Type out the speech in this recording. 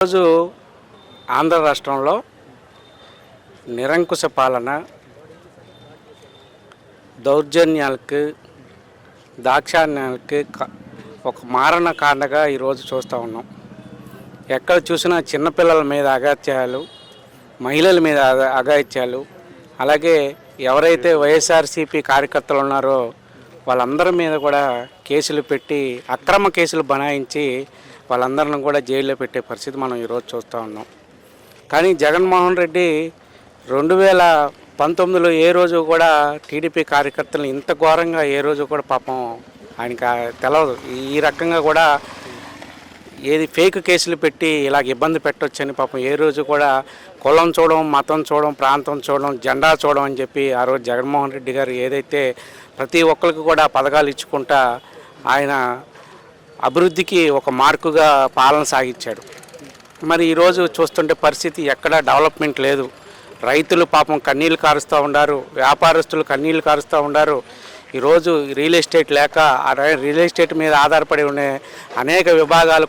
ఈరోజు ఆంధ్ర రాష్ట్రంలో నిరంకుశ పాలన దౌర్జన్యాలకు దాక్షాణ్యాలకి ఒక మారణ కాండగా ఈరోజు చూస్తూ ఉన్నాం. ఎక్కడ చూసినా చిన్నపిల్లల మీద అగాత్యాలు మహిళల మీద అగాత్యాలు అలాగే ఎవరైతే వైఎస్ఆర్సీపీ కార్యకర్తలు ఉన్నారో వాళ్ళందరి మీద కూడా కేసులు పెట్టి అక్రమ కేసులు బనాయించి వాళ్ళందరిని కూడా జైల్లో పెట్టే పరిస్థితి మనం ఈరోజు చూస్తూ ఉన్నాం. కానీ జగన్మోహన్ రెడ్డి రెండు వేల పంతొమ్మిదిలో ఏ రోజు కూడా టీడీపీ కార్యకర్తలను ఇంత ఘోరంగా ఏ రోజు కూడా పాపం ఆయనకి తెలవదు. ఈ రకంగా కూడా ఏది ఫేక్ కేసులు పెట్టి ఇలాగ ఇబ్బంది పెట్టొచ్చని పాపం ఏ రోజు కూడా కులం చూడడం మతం చూడడం ప్రాంతం చూడడం జెండా చూడడం అని చెప్పి ఆ రోజు జగన్మోహన్ రెడ్డి గారు ఏదైతే ప్రతి ఒక్కరికి కూడా పథకాలు ఇచ్చుకుంటా ఆయన అభివృద్ధికి ఒక మార్కుగా పాలన సాగించాడు. మరి ఈరోజు చూస్తుంటే పరిస్థితి ఎక్కడా డెవలప్మెంట్ లేదు. రైతులు పాపం కన్నీళ్ళు కారుస్తూ ఉండారు వ్యాపారస్తులు కన్నీళ్ళు కారుస్తూ ఉన్నారు ఈరోజు రియల్ ఎస్టేట్ లేక ఆ రియల్ ఎస్టేట్ మీద ఆధారపడి ఉండే అనేక విభాగాలు